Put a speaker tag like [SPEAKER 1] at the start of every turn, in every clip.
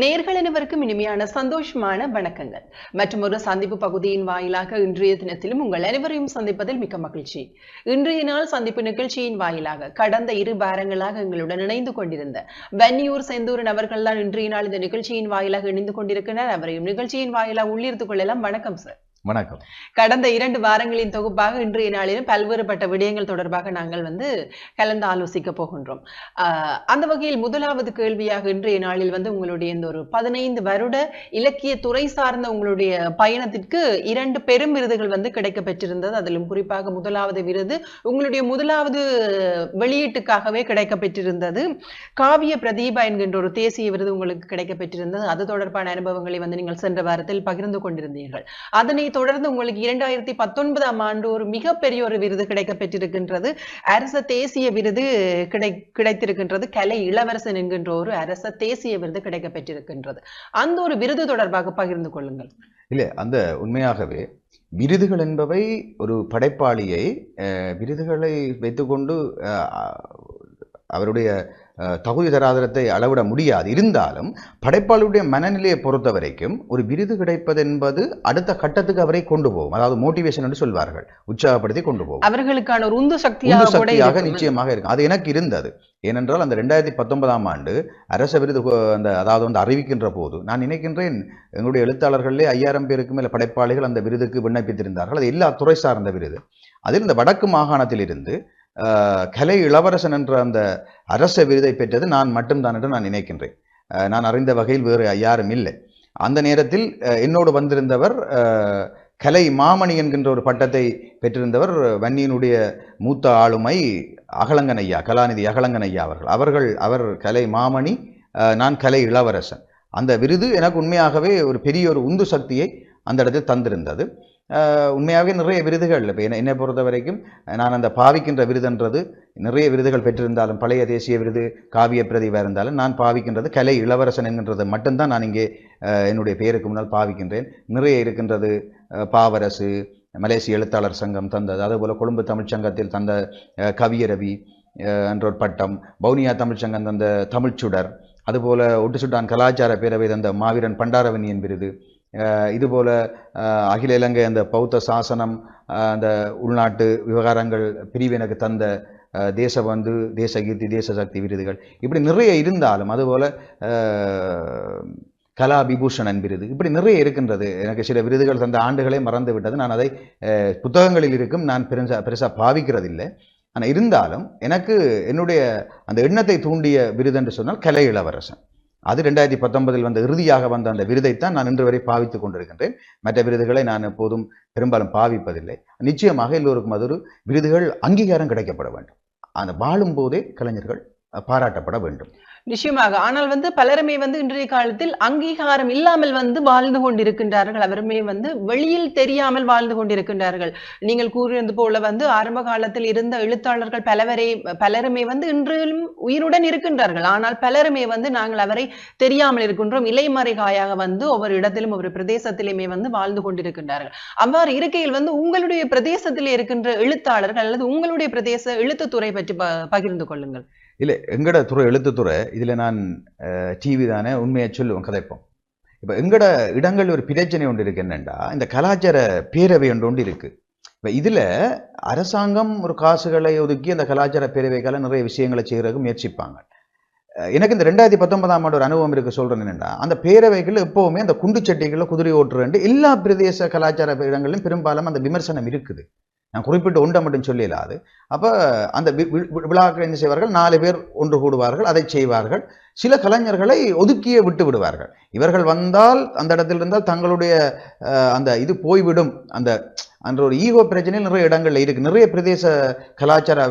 [SPEAKER 1] நேர்கள் அனைவருக்கும் இனிமையான சந்தோஷமான வணக்கங்கள். மற்றும் ஒரு சந்திப்பு பகுதியின் வாயிலாக இன்றைய தினத்திலும் உங்கள் அனைவரையும் சந்திப்பதில் மிக்க மகிழ்ச்சி. இன்றைய நாள் சந்திப்பு நிகழ்ச்சியின் வாயிலாக கடந்த இரு வாரங்களாக எங்களுடன் இணைந்து கொண்டிருந்த வன்னியூர் செந்தூரன் அவர்கள் தான் இன்றைய நாள் இந்த நிகழ்ச்சியின் வாயிலாக இணைந்து கொண்டிருக்கிறார். அவரையும் நிகழ்ச்சியின் வாயிலாக உள்ளிருத்துக் கொள்ளலாம். வணக்கம் சார்
[SPEAKER 2] வணக்கம்.
[SPEAKER 1] கடந்த இரண்டு வாரங்களின் தொகுப்பாக இன்றைய நாளிலும் பல்வேறுபட்ட விடயங்கள் தொடர்பாக நாங்கள் வந்து கலந்து ஆலோசிக்க போகின்றோம். அந்த வகையில் முதலாவது கேள்வியாக இன்றைய நாளில் வந்து உங்களுடைய இந்த ஒரு பதினைந்து வருட இலக்கிய துறை சார்ந்த உங்களுடைய பயணத்திற்கு இரண்டு பெரும் விருதுகள் வந்து கிடைக்க பெற்றிருந்தது. அதிலும் குறிப்பாக முதலாவது விருது உங்களுடைய முதலாவது வெளியீட்டுக்காகவே கிடைக்க பெற்றிருந்தது. காவிய பிரதீபா என்கின்ற ஒரு தேசிய விருது உங்களுக்கு கிடைக்க பெற்றிருந்தது. அது தொடர்பான அனுபவங்களை வந்து நீங்கள் சென்ற வாரத்தில் பகிர்ந்து கொண்டிருந்தீர்கள். அதனை தொடர்ந்து உங்களுக்கு இரண்டாயிரத்தி பத்தொன்பதாம் ஆண்டு ஒரு மிகப்பெரிய ஒரு விருது கிடைக்க பெற்றிருக்கின்றது அரச தேசிய விருது கிடை கிடைத்திருக்கின்றது. கலை இளவரசன் என்கின்ற ஒரு அரச தேசிய விருது கிடைக்க பெற்றிருக்கின்றது அந்த ஒரு விருது தொடர்பாக பகிர்ந்து கொள்ளுங்கள்.
[SPEAKER 2] இல்லை அந்த உண்மையாகவே விருதுகள் என்பவை ஒரு படைப்பாளியை விருதுகளை வைத்துக்கொண்டு அவருடைய தகுதி தராதரத்தை அளவிட முடியாது. இருந்தாலும் படைப்பாளியுடைய மனநிலையை பொறுத்த வரைக்கும் ஒரு விருது கிடைப்பது என்பது அடுத்த கட்டத்துக்கு அவரை கொண்டு போகும். அதாவது மோட்டிவேஷன் என்று சொல்வார்கள். உற்சாகப்படுத்தி கொண்டு போகும்.
[SPEAKER 1] அவர்களுக்கான ஒரு உந்து சக்தியாக
[SPEAKER 2] சக்தியாக. நிச்சயமாக இருக்கும். அது எனக்கு இருந்தது. ஏனென்றால் அந்த ரெண்டாயிரத்தி பத்தொன்பதாம் ஆண்டு அரச விருது அந்த அதாவது வந்து அறிவிக்கின்ற போது நான் நினைக்கின்றேன் எங்களுடைய எழுத்தாளர்களே ஐயாயிரம் பேருக்கு மேல படைப்பாளிகள் அந்த விருதுக்கு விண்ணப்பித்திருந்தார்கள். அது எல்லா துறை சார்ந்த விருது. அதில் இந்த வடக்கு மாகாணத்திலிருந்து கலை இளவரசன் என்ற அந்த அரச விருதை பெற்றது நான் மட்டும்தான் என்று நான் நினைக்கின்றேன். நான் அறிந்த வகையில் வேறு யாரும் இல்லை. அந்த நேரத்தில் என்னோடு வந்திருந்தவர் கலை மாமணி என்கின்ற ஒரு பட்டத்தை பெற்றிருந்தவர் வன்னியினுடைய மூத்த ஆளுமை அகலங்கன் ஐயா கலாநிதி அகலங்கன் ஐயா அவர்கள். அவர்கள் அவர் கலை மாமணி நான் கலை இளவரசன். அந்த விருது எனக்கு உண்மையாகவே ஒரு பெரிய ஒரு உந்து சக்தியை அந்த இடத்தில் தந்திருந்தது. உண்மையாகவே நிறைய விருதுகள். இப்போ என்னை என்னை பொறுத்த வரைக்கும் நான் அந்த பாவிக்கின்ற விருதுன்றது நிறைய விருதுகள் பெற்றிருந்தாலும் பழைய தேசிய விருது காவிய பிரதிவாக இருந்தாலும் நான் பாவிக்கின்றது கலை இளவரசன் என்கின்றது மட்டும்தான் நான் இங்கே என்னுடைய பெயருக்கு முன்னால் பாவிக்கின்றேன். நிறைய இருக்கின்றது பாவரசு மலேசிய எழுத்தாளர் சங்கம் தந்தது அதுபோல் கொழும்பு தமிழ்ச் சங்கத்தில் தந்த கவியரவி என்ற ஒரு பட்டம் பவுனியா தமிழ்ச்சங்கம் தந்த தமிழ்ச்சுடர் அதுபோல் ஒட்டு சுட்டான் கலாச்சார பேரவை தந்த மாவீரன் பண்டாரவணியின் விருது இதுபோல் அகில இலங்கை அந்த பௌத்த சாசனம் அந்த உள்நாட்டு விவகாரங்கள் பிரிவு எனக்கு தந்த அஹ், தேசபந்து தேசகீர்த்தி தேசசக்தி விருதுகள். இப்படி நிறைய இருந்தாலும் அதுபோல் கலா விபூஷணன் விருது. இப்படி நிறைய இருக்கின்றது. எனக்கு சில விருதுகள் தந்த ஆண்டுகளே மறந்து விட்டது. நான் அதை புத்தகங்களில் இருக்கும் நான் பெருசா பெருசாக பாவிக்கிறதில்லை. ஆனால் இருந்தாலும் எனக்கு என்னுடைய அந்த எண்ணத்தை தூண்டிய விருது என்று சொன்னால் கலை இளவரசன். அது ரெண்டாயிரத்தி பத்தொன்பதில் வந்த இறுதியாக வந்த அந்த விருதைத்தான் நான் இன்று வரை பாவித்துக் கொண்டிருக்கின்றேன். மற்ற விருதுகளை நான் எப்போதும் பெரும்பாலும் பாவிப்பதில்லை. நிச்சயமாக எல்லோருக்கும் அது ஒரு விருதுகள் அங்கீகாரம் கிடைக்கப்பட வேண்டும். அந்த வாழும் போதே கலைஞர்கள் பாராட்டப்பட வேண்டும்.
[SPEAKER 1] நிச்சயமாக. ஆனால் வந்து பலருமே வந்து இன்றைய காலத்தில் அங்கீகாரம் இல்லாமல் வந்து வாழ்ந்து கொண்டிருக்கின்றார்கள். அவருமே வந்து வெளியில் தெரியாமல் வாழ்ந்து கொண்டிருக்கின்றார்கள். நீங்கள் கூறியது போல வந்து ஆரம்ப காலத்தில் இருந்த எழுத்தாளர்கள் பலவரை பலருமே வந்து இன்றும் உயிருடன் இருக்கின்றார்கள். ஆனால் பலருமே வந்து நாங்கள் அவரை தெரியாமல் இருக்கின்றோம். இலைமறைகாயாக வந்து ஒவ்வொரு இடத்திலும் ஒவ்வொரு பிரதேசத்திலுமே வந்து வாழ்ந்து கொண்டிருக்கின்றார்கள். அவ்வாறு இருக்கையில் வந்து உங்களுடைய பிரதேசத்தில் இருக்கின்ற எழுத்தாளர்கள் அல்லது உங்களுடைய பிரதேச எழுத்துத்துறை பற்றி ப- பகிர்ந்து கொள்ளுங்கள்.
[SPEAKER 2] இல்லை எங்கட துறை எழுத்துத்துறை இதில் நான் டிவி தானே உண்மையை சொல்லுவேன் கதைப்போம் இப்போ எங்கட இடங்கள் ஒரு பிரச்சனை ஒன்று இருக்கு என்னென்னா இந்த கலாச்சார பேரவை ஒன்று ஒன்று இருக்குது இப்போ இதில் அரசாங்கம் ஒரு காசுகளை ஒதுக்கி அந்த கலாச்சார பேரவைக்கால நிறைய விஷயங்களை செய்கிறதுக்கு முயற்சிப்பாங்க. எனக்கு இந்த ரெண்டாயிரத்தி பத்தொன்பதாம் ஆண்டு ஒரு அனுபவம் இருக்குது சொல்கிறேன் என்னென்னா அந்த பேரவைகள் எப்போவுமே அந்த குண்டு சட்டிகளில் குதிரை ஓட்டுறேன் எல்லா பிரதேச கலாச்சார இடங்களிலும் பெரும்பாலும் அந்த விமர்சனம் இருக்குது. நான் குறிப்பிட்டு ஒன்றை மட்டும் சொல்லிடலாது அப்போ அந்த வி- விழாக்கள் என்ன செய்வார்கள்? நாலு பேர் ஒன்று கூடுவார்கள் அதை செய்வார்கள். சில கலைஞர்களை ஒதுக்கியே விட்டு விடுவார்கள். இவர்கள் வந்தால் அந்த இடத்தில் இருந்தால் தங்களுடைய அந்த இது போய்விடும். அந்த அந்த ஒரு ஈகோ பிரச்சனையில் நிறைய இடங்களில் இருக்கு. நிறைய பிரதேச கலாச்சார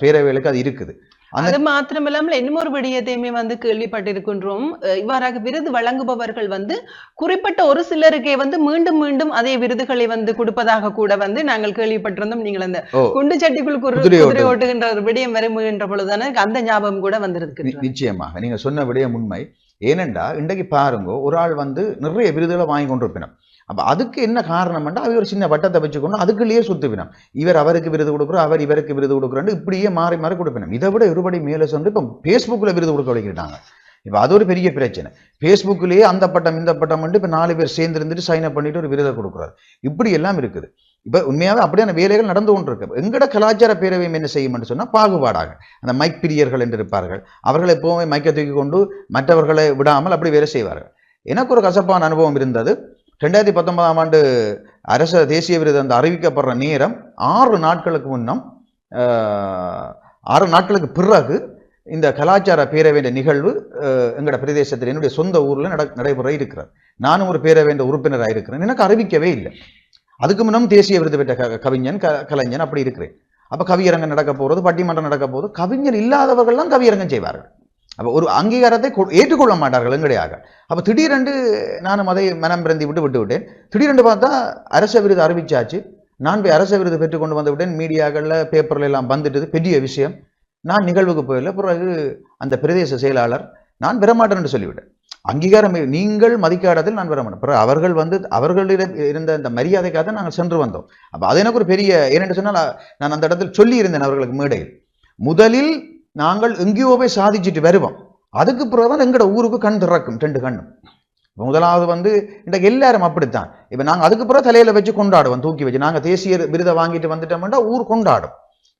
[SPEAKER 2] பேரவைகளுக்கு அது இருக்குது.
[SPEAKER 1] அது மாத்திரமில்லாமல் இன்னும் விடயத்தையுமே வந்து கேள்விப்பட்டிருக்கின்றோம். இவ்வாறாக விருது வழங்குபவர்கள் வந்து குறிப்பிட்ட ஒரு சிலருக்கே வந்து மீண்டும் மீண்டும் அதே விருதுகளை வந்து கொடுப்பதாக கூட வந்து நாங்கள் கேள்விப்பட்டிருந்தோம். நீங்கள் அந்த. குண்டு சட்டிக்குள்
[SPEAKER 2] குதிரை
[SPEAKER 1] குதிரை
[SPEAKER 2] ஓட்டு.
[SPEAKER 1] ஓட்டுகின்ற ஒரு விடயம் வருகின்ற பொழுதுதானே எனக்கு அந்த ஞாபகம் கூட வந்திருக்கு
[SPEAKER 2] நிச்சயமாக. நீங்க சொன்ன விடயம் உண்மை. ஏனென்றா இன்றைக்கு பாருங்க ஒரு ஆள் வந்து நிறைய விருதுகளை வாங்கி கொண்டிருப்பினோம் அப்போ அதுக்கு என்ன காரணம்னா அவர் ஒரு சின்ன வட்டத்தை வச்சுக்கணும் அதுக்குள்ளேயே சுத்துவினம் இவர் அவருக்கு விருது கொடுக்குறோம் அவர் இவருக்கு விருது கொடுக்குறோன்னு இப்படியே மாறி மாறி கொடுப்பினோம் இதை விட இருபடி மேலே சென்று இப்போ ஃபேஸ்புக்கில் விருது கொடுக்க வைக்கிறாங்க இப்போ அது ஒரு பெரிய பிரச்சனை. ஃபேஸ்புக்கிலேயே அந்த பட்டம் இந்த பட்டம் இப்போ நாலு பேர் சேர்ந்து இருந்துட்டு சைன் அப் பண்ணிட்டு ஒரு விருதை கொடுக்குறாரு. இப்படி எல்லாம் இருக்குது. இப்போ உண்மையாகவே அப்படியான வேலைகள் நடந்து கொண்டு இருக்கு எங்கட கலாச்சார பேரவையும் என்ன செய்யும்னு சொன்னால் பாகுபாடாக. அந்த மைக் பிரியர்கள் என்று இருப்பார்கள். அவர்கள் எப்போவுமே மைக்கை தூக்கி கொண்டு மற்றவர்களை விடாமல் அப்படி வேலை செய்வார்கள். எனக்கு ஒரு கசப்பான அனுபவம் இருந்தது. ரெண்டாயிரத்தி பத்தொன்பதாம் ஆண்டு அரச தேசிய விருது அந்த அறிவிக்கப்படுற நேரம் ஆறு நாட்களுக்கு முன்னம் ஆறு நாட்களுக்கு பிறகு இந்த கலாச்சார பேரவையின் நிகழ்வு எங்களோட பிரதேசத்தில் என்னுடைய சொந்த ஊரில் நட நடைபெற இருக்கிறார் நானும் ஒரு பேரவையின் உறுப்பினராக இருக்கிறேன். எனக்கு அறிவிக்கவே இல்லை. அதுக்கு முன்னம் தேசிய விருது பெற்ற க- கவிஞன் க கலைஞன் அப்படி இருக்கிறேன். அப்போ கவியரங்கம் நடக்க போகிறது பட்டிமன்றம் நடக்க போகிறது கவிஞர் இல்லாதவர்கள்லாம் கவியரங்கம் செய்வார்கள். அப்போ ஒரு அங்கீகாரத்தை கொ- ஏற்றுக்கொள்ள மாட்டார்கள் எங்கடையாக. அப்போ திடீரென்று நானும் அதை மனம் பிறந்தி விட்டு விட்டு விட்டேன். திடீரென்று பார்த்தா அரச விருது அறிவிச்சாச்சு. நான் போய் அரச விருது பெற்றுக்கொண்டு வந்து விட்டேன். மீடியாக்களில் பேப்பரில் எல்லாம் வந்துட்டது. பெரிய விஷயம். நான் நிகழ்வுக்கு போயில பிறகு அந்த பிரதேச செயலாளர் நான் பெறமாட்டேன் என்று சொல்லிவிட்டேன் அங்கீகாரம் நீங்கள் மதிக்காததில் நான் வரமாட்டேன். பிறகு அவர்கள் வந்து அவர்களிடம் இருந்த அந்த மரியாதைக்காக தான் நாங்கள் சென்று வந்தோம். அப்போ அது எனக்கு ஒரு பெரிய ஏனென்று சொன்னால் நான் அந்த இடத்தில் சொல்லி இருந்தேன் அவர்களுக்கு மேடையில். முதலில் நாங்கள் எங்கேயோ போய் சாதிச்சுட்டு வருவோம். அதுக்கு பிறகுதான் எங்களோட ஊருக்கு கண் திறக்கும் ரெண்டு கண்ணும். முதலாவது வந்து இன்றைக்கு எல்லாரும் அப்படித்தான். இப்போ நாங்கள் அதுக்கு பிறகு தலையில் வச்சு கொண்டாடுவோம் தூக்கி வச்சு. நாங்கள் தேசிய விருதை வாங்கிட்டு வந்துட்டோம்னா ஊர் கொண்டாடும்.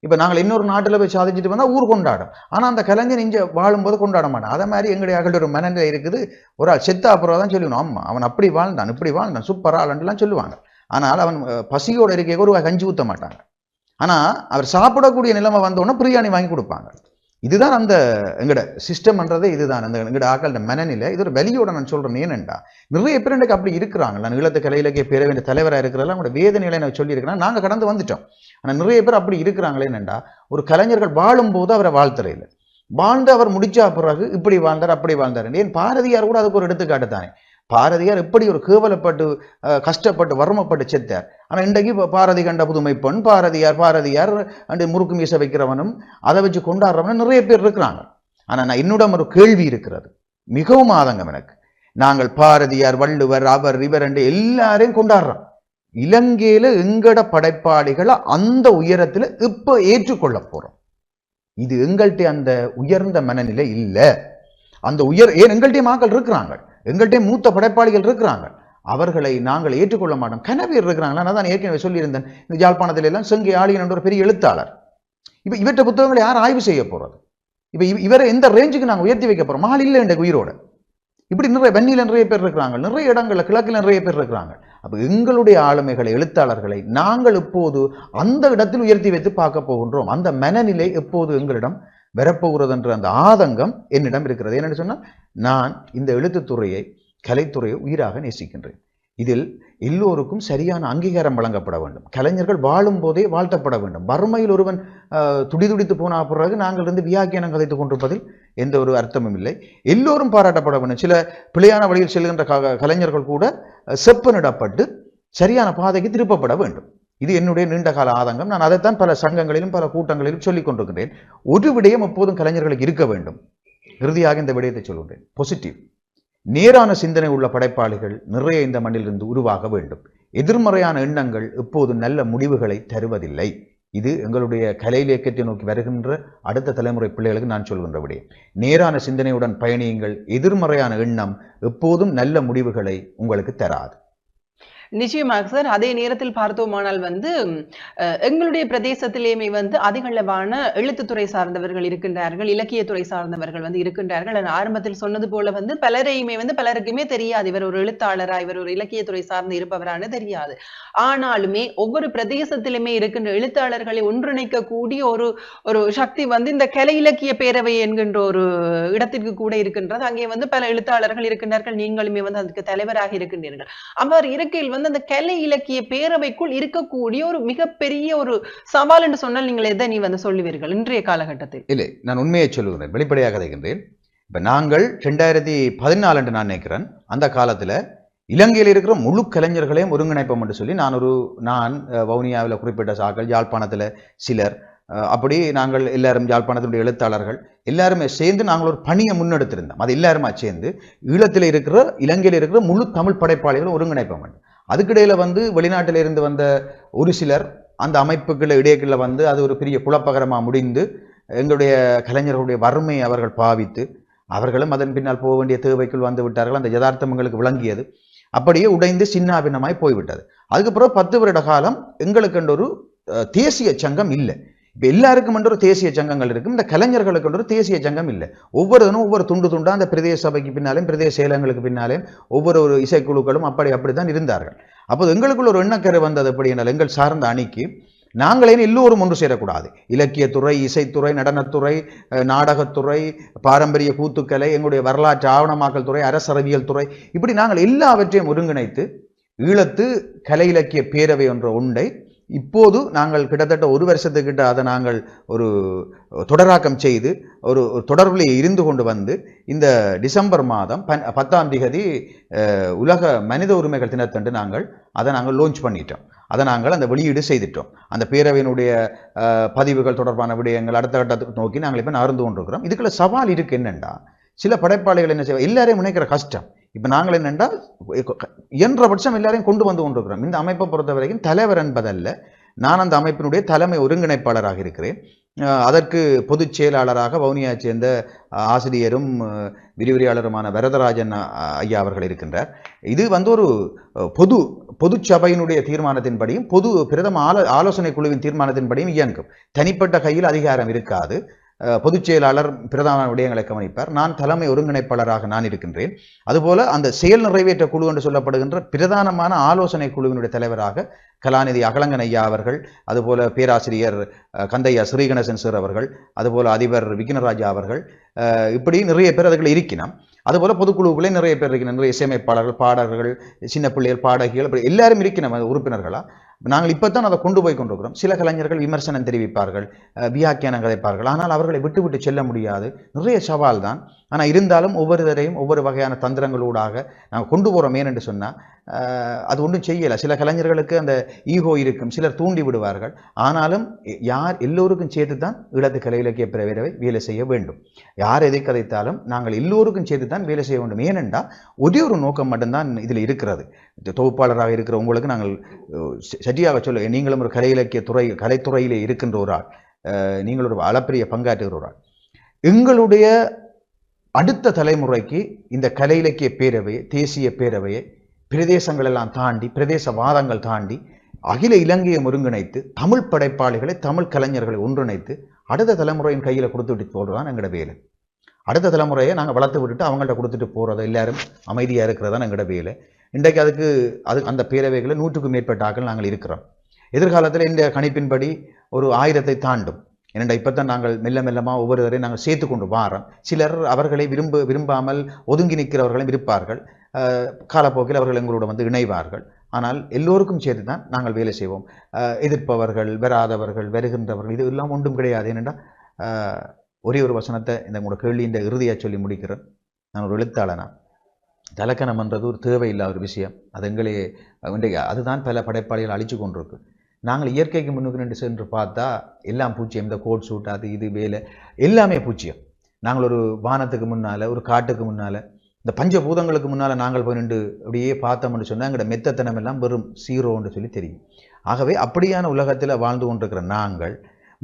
[SPEAKER 2] இப்போ நாங்கள் இன்னொரு நாட்டில் போய் சாதிச்சுட்டு வந்தால் ஊர் கொண்டாடும். ஆனால் அந்த கலைஞர் இங்கே வாழும்போது கொண்டாட மாட்டான். அதை மாதிரி எங்களுடைய அகல் ஒரு மனநிலை இருக்குது. ஒரு ஆள் செத்த அப்புறம் தான் சொல்லணும் ஆமாம் அவன் அப்படி வாழ்ந்தான் இப்படி வாழ்ந்தான் சூப்பர் ஆளுன்ட்டுலாம் சொல்லுவாங்க. ஆனால் அவன் பசியோட இருக்க ஒரு கஞ்சி ஊற்ற மாட்டாங்க. ஆனால் அவர் சாப்பிடக்கூடிய நிலைமை வந்தோடனே பிரியாணி வாங்கி கொடுப்பாங்க. இதுதான் அந்த எங்கட சிஸ்டம்ன்றதே இதுதான். அந்த எங்கட ஆக்களோட மனநிலை இது ஒரு வெளியோட நான் சொல்கிறேன் ஏனெண்டா நிறைய பேர் எனக்கு அப்படி இருக்கிறாங்க நான் ஈழத்து கலை இலக்கிய பேரவையின் தலைவராக இருக்கிறதெல்லாம் அவங்களோட வேதனைகளை நான் சொல்லியிருக்கிறேன். நாங்கள் கடந்து வந்துட்டோம். ஆனால் நிறைய பேர் அப்படி இருக்கிறாங்களே என்னண்டா ஒரு கலைஞர்கள் வாழும்போது அவரை வாழ்த்துறையில். வாழ்ந்து அவர் முடிச்சா பிறகு இப்படி வாழ்ந்தார் அப்படி வாழ்ந்தார். ஏன் பாரதியார் கூட அதுக்கு ஒரு எடுத்துக்காட்டு தானே. பாரதியார் எப்படி ஒரு கேவலப்பட்டு கஷ்டப்பட்டு வர்மப்பட்டு செத்தார். ஆனால் இன்றைக்கு இப்போ பாரதி கண்ட புதுமை பெண் பாரதியார் பாரதியார் அண்டு முறுக்கு மீச வைக்கிறவனும் அதை வச்சு கொண்டாடுறவனும் நிறைய பேர் இருக்கிறாங்க. ஆனால் நான் என்னிடம் ஒரு கேள்வி இருக்கிறது. மிகவும் ஆதங்கம் எனக்கு. நாங்கள் பாரதியார் வள்ளுவர் அவர் இவர் என்று எல்லாரையும் கொண்டாடுறோம். இலங்கையில் எங்கட படைப்பாளிகளை அந்த உயரத்துல இப்போ ஏற்றுக்கொள்ள போறோம். இது எங்கள்கிட்ட அந்த உயர்ந்த மனநிலை இல்லை. அந்த உயர் ஏன் எங்கள்கிட்ட மக்கள் இருக்கிறாங்க. எங்கள்கிட்ட மூத்த படைப்பாளிகள் இருக்கிறாங்க. அவர்களை நாங்கள் ஏற்றுக்கொள்ள மாட்டோம். கனவேர் இருக்கிறாங்களா? நான் தான் ஏற்கனவே சொல்லியிருந்தேன். இந்த யாழ்ப்பாணத்தில் எல்லாம் செங்கை ஆளியன் என்ற ஒரு பெரிய எழுத்தாளர். இப்ப இவற்ற புத்தகங்களை யார் ஆய்வு செய்ய போறது? இப்ப இவ- இவரை எந்த ரேஞ்சுக்கு நாங்கள் உயர்த்தி வைக்க போறோம்? ஆள் இல்லை என்ற உயிரோட. இப்படி நிறைய வெண்ணில நிறைய பேர் இருக்கிறாங்க. நிறைய இடங்கள்ல கிழக்கில் நிறைய பேர் இருக்கிறாங்க. அப்ப எங்களுடைய ஆளுமைகளை எழுத்தாளர்களை நாங்கள் இப்போது அந்த இடத்தில் உயர்த்தி வைத்து பார்க்க போகின்றோம். அந்த மனநிலை எப்போது எங்களிடம் வரப்போகிறதுன்ற அந்த ஆதங்கம் என்னிடம் இருக்கிறது. என்னென்னு சொன்னால் நான் இந்த எழுத்துத்துறையை கலைத்துறையை உயிராக நேசிக்கின்றேன். இதில் எல்லோருக்கும் சரியான அங்கீகாரம் வழங்கப்பட வேண்டும். கலைஞர்கள் வாழும் போதே வாழ்த்தப்பட வேண்டும். வறுமையில் ஒருவன் துடிதுடித்து போன பிறகு நாங்கள் இருந்து வியாக்கியானம் கதைத்துக் கொண்டிருப்பதில் எந்த ஒரு அர்த்தமும் இல்லை. எல்லோரும் பாராட்டப்பட வேண்டும். சில பிழையான வழியில் செல்கின்ற க- கலைஞர்கள் கூட செப்பனிடப்பட்டு சரியான பாதைக்கு திருப்பப்பட வேண்டும். இது என்னுடைய நீண்ட கால ஆதங்கம். நான் அதைத்தான் பல சங்கங்களிலும் பல கூட்டங்களிலும் சொல்லிக் கொண்டிருக்கிறேன். ஒரு விடயம் எப்போதும் கலைஞர்களுக்கு இருக்க வேண்டும். இறுதியாக இந்த விடயத்தை சொல்கின்றேன் பாசிட்டிவ் நேரான சிந்தனை உள்ள படைப்பாளிகள் நிறைய இந்த மண்ணிலிருந்து உருவாக வேண்டும். எதிர்மறையான எண்ணங்கள் எப்போதும் நல்ல முடிவுகளை தருவதில்லை. இது எங்களுடைய கலை இலக்கியத்தை நோக்கி வருகின்ற அடுத்த தலைமுறை பிள்ளைகளுக்கு நான் சொல்கின்ற விடயம். நேரான சிந்தனையுடன் பயணியுங்கள். எதிர்மறையான எண்ணம் எப்போதும் நல்ல முடிவுகளை உங்களுக்கு தராது.
[SPEAKER 1] நிச்சயமாக சார். அதே நேரத்தில் பார்த்தோமானால் வந்து எங்களுடைய பிரதேசத்திலேயுமே வந்து அதிகளவான எழுத்துத்துறை சார்ந்தவர்கள் இருக்கின்றார்கள் இலக்கியத்துறை சார்ந்தவர்கள் வந்து இருக்கின்றார்கள். ஆரம்பத்தில் சொன்னது போல வந்து பலரையுமே வந்து பலருக்குமே தெரியாது. இவர் ஒரு எழுத்தாளரா இவர் ஒரு இலக்கியத்துறை சார்ந்து இருப்பவரான்னு தெரியாது. ஆனாலுமே ஒவ்வொரு பிரதேசத்திலுமே இருக்கின்ற எழுத்தாளர்களை ஒன்றிணைக்கக்கூடிய ஒரு ஒரு சக்தி வந்து இந்த கலை இலக்கிய பேரவை என்கின்ற ஒரு இடத்திற்கு கூட இருக்கின்றது. அங்கே வந்து பல எழுத்தாளர்கள் இருக்கின்றார்கள். நீங்களுமே வந்து அதுக்கு தலைவராக இருக்கின்றீர்கள். அவர் இருக்கையில் வந்து அந்த கலை இலக்கிய பேரவைக்குள் இருக்கக்கூடிய ஒரு மிகப்பெரிய ஒரு சவால் என்று சொன்னால் நீங்கள் எதை நீ வந்து சொல்லுவீர்கள் இன்றைய காலகட்டத்தில்.
[SPEAKER 2] இல்லை நான் உண்மையை சொல்லுகிறேன். வெளிப்படையாக கதைகின்றேன் இப்போ நாங்கள் ரெண்டாயிரத்தி பதினாலு என்று நான் நினைக்கிறேன் அந்த காலத்தில் இலங்கையில் இருக்கிற முழு கலைஞர்களையும் ஒருங்கிணைப்போம் என்று சொல்லி நான் ஒரு நான் வவுனியாவில் குறிப்பிட்ட சாக்கள் யாழ்ப்பாணத்தில் சிலர் அப்படி நாங்கள் எல்லாரும் யாழ்ப்பாணத்தினுடைய எழுத்தாளர்கள் எல்லாருமே சேர்ந்து நாங்கள் ஒரு பணியை முன்னெடுத்திருந்தோம். அது எல்லாருமா சேர்ந்து ஈழத்தில் இருக்கிற இலங்கையில் இருக்கிற முழு தமிழ் படைப்பாளிகளும் ஒருங்கிணைப்போம் அதுக்கிடையில் வந்து வெளிநாட்டில் இருந்து வந்த ஒரு சிலர் அந்த அமைப்புகளை இடையக்குள்ள வந்து அது ஒரு பெரிய குழப்பகரமாக முடிந்து எங்களுடைய கலைஞர்களுடைய வறுமையை அவர்கள் பாவித்து அவர்களும் அதன் பின்னால் போக வேண்டிய தேவைக்குள் வந்து விட்டார்கள். அந்த யதார்த்தம் எங்களுக்கு விளங்கியது. அப்படியே உடைந்து சின்னாபின்னமாய் போய்விட்டது. அதுக்கப்புறம் பத்து வருட காலம் எங்களுக்கு ஒரு தேசிய சங்கம் இல்லை. இப்போ எல்லாருக்கும் என்று ஒரு தேசிய சங்கங்கள் இருக்கும் இந்த கலைஞர்களுக்கு என்று ஒரு தேசிய சங்கம் இல்லை. ஒவ்வொருத்தனும் ஒவ்வொரு துண்டு துண்டா அந்த பிரதேச சபைக்கு பின்னாலேயும் பிரதேச செயலங்களுக்கு பின்னாலேயும் ஒவ்வொரு ஒரு இசைக்குழுக்களும் அப்படி அப்படித்தான் இருந்தார்கள். அப்போது எங்களுக்குள்ள ஒரு எண்ணக்கரு வந்தது எப்படி என்றால் எங்கள் சார்ந்த அணிக்கு நாங்களே எல்லோரும் ஒன்று சேரக்கூடாது. இலக்கியத்துறை இசைத்துறை நடனத்துறை நாடகத்துறை பாரம்பரிய கூத்துக்கலை எங்களுடைய வரலாற்று ஆவணமாக்கல் துறை அரசறிவியல் துறை இப்படி நாங்கள் எல்லாவற்றையும் ஒருங்கிணைத்து ஈழத்து கலை இலக்கிய பேரவை என்ற ஒன்றை இப்போது நாங்கள் கிட்டத்தட்ட ஒரு வருஷத்துக்கிட்ட அதை நாங்கள் ஒரு தொடராக்கம் செய்து ஒரு ஒரு தொடர்பில் இருந்து கொண்டு வந்து இந்த டிசம்பர் மாதம் பன் பத்தாம் திகதி உலக மனித உரிமைகள் தினத்தன்று நாங்கள் அதை நாங்கள் லான்ச் பண்ணிட்டோம். அதை நாங்கள் அந்த வெளியீடு செய்துட்டோம். அந்த பேரவையினுடைய பதிவுகள் தொடர்பான விடயங்கள் அடுத்த கட்டத்துக்கு நோக்கி நாங்கள் இப்போ நகர்ந்து கொண்டிருக்கிறோம். இதுக்குள்ள சவால் இருக்குது என்னென்னா சில படைப்பாளிகள் என்ன செய்வோம் எல்லாரையும் முனைக்கிற கஷ்டம். இப்போ நாங்கள் என்னென்றால் இயன்ற பட்சம் எல்லாரையும் கொண்டு வந்து கொண்டிருக்கிறோம். இந்த அமைப்பை பொறுத்த வரைக்கும் தலைவர் என்பதல்ல நான் அந்த அமைப்பினுடைய தலைமை ஒருங்கிணைப்பாளராக இருக்கிறேன். அதற்கு பொதுச் செயலாளராக வவுனியாவை சேர்ந்த ஆசிரியரும் விரிவுரையாளருமான வரதராஜன் ஐயா அவர்கள் இருக்கின்றார். இது வந்து ஒரு பொது பொது சபையினுடைய தீர்மானத்தின்படியும் பொது பிரதம ஆலோ ஆலோசனை குழுவின் தீர்மானத்தின்படியும் இயங்கும். தனிப்பட்ட கையில் அதிகாரம் இருக்காது. பொதுச் செயலாளர் பிரதான விடயங்களை கவனிப்பார். நான் தலைமை ஒருங்கிணைப்பாளராக நான் இருக்கின்றேன். அதுபோல அந்த செயல் நிறைவேற்ற குழு என்று சொல்லப்படுகின்ற பிரதானமான ஆலோசனை குழுவினுடைய தலைவராக கலாநிதி அகலங்கன் ஐயா அவர்கள் அதுபோல பேராசிரியர் கந்தையா ஸ்ரீகணேசன் சார் அவர்கள் அதுபோல அதிபர் விக்னராஜா அவர்கள் இப்படி நிறைய பேர் அதுகள் இருக்கினோம். அதுபோல பொதுக்குழுவுகளே நிறைய பேர் இருக்கணும் நிறைய இசையமைப்பாளர்கள் பாடகர்கள் சின்ன பிள்ளைகள் பாடகிகள் இப்படி எல்லாரும் இருக்கணும் உறுப்பினர்களாக உறுப்பினர்களா? நாங்கள் இப்போ தான் அதை கொண்டு போய் கொண்டிருக்கிறோம். சில கலைஞர்கள் விமர்சனம் தெரிவிப்பார்கள் அஹ், வியாக்கியானம் கதைப்பார்கள் ஆனால் அவர்களை விட்டு செல்ல முடியாது. நிறைய சவால் தான். ஆனால் இருந்தாலும் ஒவ்வொருவரையும் ஒவ்வொரு வகையான தந்திரங்களூடாக நாங்கள் கொண்டு போகிறோம் ஏனென்று சொன்னால் அது ஒன்றும் செய்யலை. சில கலைஞர்களுக்கு அந்த ஈகோ இருக்கும். சிலர் தூண்டி விடுவார்கள். ஆனாலும் யார் எல்லோருக்கும் சேர்த்து தான் ஈழத்து கலை இலக்கிய பேரவை வேலை செய்ய வேண்டும். யார் எதை கதைத்தாலும் நாங்கள் எல்லோருக்கும் சேர்த்து தான் வேலை செய்ய வேண்டும். ஏனென்றால் ஒரே ஒரு நோக்கம் மட்டும்தான் இதில் இருக்கிறது. இந்த தொகுப்பாளராக இருக்கிற உங்களுக்கு நாங்கள் சரியாக சொல்ல நீங்களும் ஒரு கலை இலக்கிய துறை கலைத்துறையிலே இருக்கின்ற ஒரு ஆள். நீங்கள் ஒரு அளப்பரிய பங்காற்றுகிற ஒரு ஆள். எங்களுடைய அடுத்த தலைமுறைக்கு இந்த கலை இலக்கிய பேரவையை தேசிய பேரவையை பிரதேசங்கள் எல்லாம் தாண்டி பிரதேச வாதங்கள் தாண்டி அகில இலங்கையை ஒருங்கிணைத்து தமிழ் படைப்பாளிகளை தமிழ் கலைஞர்களை ஒன்றிணைத்து அடுத்த தலைமுறையின் கையில் கொடுத்து விட்டு போடுறதான் எங்களோட வேலை. அடுத்த தலைமுறையை நாங்கள் வளர்த்து விட்டுட்டு அவங்கள்ட்ட கொடுத்துட்டு போகிறத எல்லாரும் அமைதியாக இருக்கிறதான் எங்களோட வேலை. இன்றைக்கு அதுக்கு அது அந்த பேரவைகளில் நூற்றுக்கும் மேற்பட்ட ஆக்கள் நாங்கள் இருக்கிறோம். எதிர்காலத்தில் இந்த கணிப்பின்படி ஒரு ஆயிரத்தை தாண்டும். ஏனெண்டா இப்போ தான் நாங்கள் மெல்ல மெல்லமாக ஒவ்வொருவரையும் நாங்கள் சேர்த்து கொண்டு வாரோம். சிலர் அவர்களை விரும்ப விரும்பாமல் ஒதுங்கி நிற்கிறவர்களும் இருப்பார்கள் காலப்போக்கில் அவர்கள் எங்களோட வந்து இணைவார்கள். ஆனால் எல்லோருக்கும் சேர்த்து தான் நாங்கள் வேலை செய்வோம். எதிர்ப்பவர்கள் வராதவர்கள் வருகின்றவர்கள் இது எல்லாம் ஒன்றும் கிடையாது. ஏனென்றால் ஒரே ஒரு வசனத்தை இந்த உங்களோட கேள்வி இந்த இறுதியாக சொல்லி முடிக்கிறேன். நான் ஒரு எழுத்தாளனா? தலக்கணம்ன்றது ஒரு தேவையில்லாத ஒரு விஷயம். அது எங்களே இன்றைக்கு அதுதான் பல படைப்பாளிகள் அழிச்சு கொண்டிருக்கு. நாங்கள் இயற்கைக்கு முன்னுக்கு நின்று சென்று பார்த்தா எல்லாம் பூச்சியம் இந்த கோட் சூட் அது இது வேலை எல்லாமே பூச்சியம். நாங்கள் ஒரு வானத்துக்கு முன்னால் ஒரு காட்டுக்கு முன்னால் இந்த பஞ்சபூதங்களுக்கு முன்னால் நாங்கள் போய் நின்று அப்படியே பார்த்தோம்னு சொன்னால் எங்களோட மெத்தத்தனம் எல்லாம் வெறும் சீரோன்னு சொல்லி தெரியும். ஆகவே அப்படியான உலகத்தில் வாழ்ந்து கொண்டிருக்கிற நாங்கள்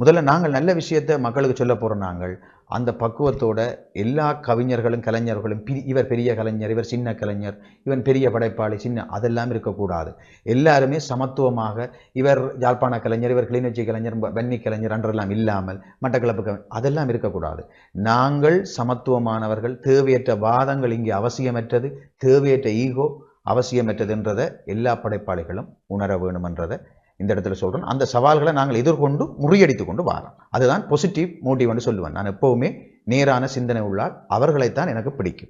[SPEAKER 2] முதல்ல நாங்கள் நல்ல விஷயத்தை மக்களுக்கு சொல்ல போகிறோம் நாங்கள். அந்த பக்குவத்தோட எல்லா கவிஞர்களும் கலைஞர்களும் பி- இவர் பெரிய கலைஞர் இவர் சின்ன கலைஞர் இவன் பெரிய படைப்பாளி சின்ன அதெல்லாம் இருக்கக்கூடாது. எல்லாருமே சமத்துவமாக இவர் யாழ்ப்பாண கலைஞர் இவர் கிளிநொச்சி கலைஞர் வன்னி கலைஞர் அன்றெல்லாம் இல்லாமல் மட்டக்களப்பு அதெல்லாம் இருக்கக்கூடாது. நாங்கள் சமத்துவமானவர்கள் தேவையற்ற வாதங்கள் இங்கே அவசியமற்றது தேவையற்ற ஈகோ அவசியமற்றதுன்றதை எல்லா படைப்பாளிகளும் உணர வேணுமென்றதை இந்த இடத்துல சொல்கிறோம் அந்த சவால்களை நாங்கள் எதிர்கொண்டு முறியடித்து கொண்டு வரோம். அதுதான் பாசிட்டிவ் மோட்டிவ்னு சொல்லுவேன். நான் எப்போவுமே நேரான சிந்தனை உள்ளால் அவர்களைத்தான் எனக்கு பிடிக்கும்.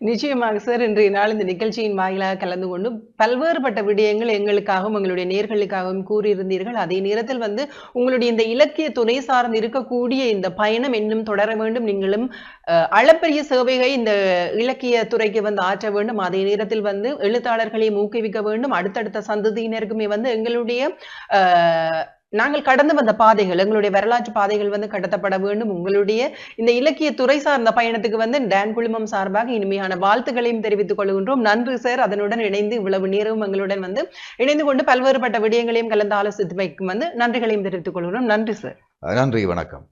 [SPEAKER 1] நிச்சயமாக சார் இன்றைய நாள் இந்த நிகழ்ச்சியின் வாயிலாக கலந்து கொண்டு பல்வேறுபட்ட விடயங்கள் எங்களுக்காகவும் எங்களுடைய நேர்களுக்காகவும் கூறியிருந்தீர்கள். அதே நேரத்தில் வந்து உங்களுடைய இந்த இலக்கிய துணை சார்ந்து இருக்கக்கூடிய இந்த பயணம் இன்னும் தொடர வேண்டும். நீங்களும் அஹ், அளப்பரிய சேவையை இந்த இலக்கிய துறைக்கு வந்து ஆற்ற வேண்டும். அதே நேரத்தில் வந்து எழுத்தாளர்களை ஊக்குவிக்க வேண்டும். அடுத்தடுத்த சந்ததியினருக்குமே வந்து எங்களுடைய நாங்கள் கடந்து வந்த பாதைகள் எங்களுடைய வரலாற்று பாதைகள் வந்து கடத்தப்பட வேண்டும். உங்களுடைய இந்த இலக்கிய துறை சார்ந்த பயணத்துக்கு வந்து டான் குழுமம் சார்பாக இனிமையான வாழ்த்துக்களையும் தெரிவித்துக் கொள்கின்றோம். நன்றி சார். அதனுடன் இணைந்து இவ்வளவு நேரமும் எங்களுடன் வந்து இணைந்து கொண்டு பல்வேறுபட்ட விடயங்களையும் கலந்து ஆலோசித்து வைக்கும் வந்து நன்றிகளையும் தெரிவித்துக் கொள்கிறோம். நன்றி சார்.
[SPEAKER 2] நன்றி வணக்கம்.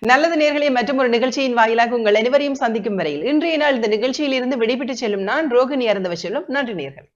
[SPEAKER 1] நல்லது நேர்களே மற்றும் ஒரு நிகழ்ச்சியின் வாயிலாக உங்கள் அனைவரையும் சந்திக்கும் வரையில் இன்றைய நாள் இந்த நிகழ்ச்சியில் இருந்து விடைபெற்று செல்லும் நான் ரோகிணி அறந்தவ செல்லும். நன்றி நேர்கள்.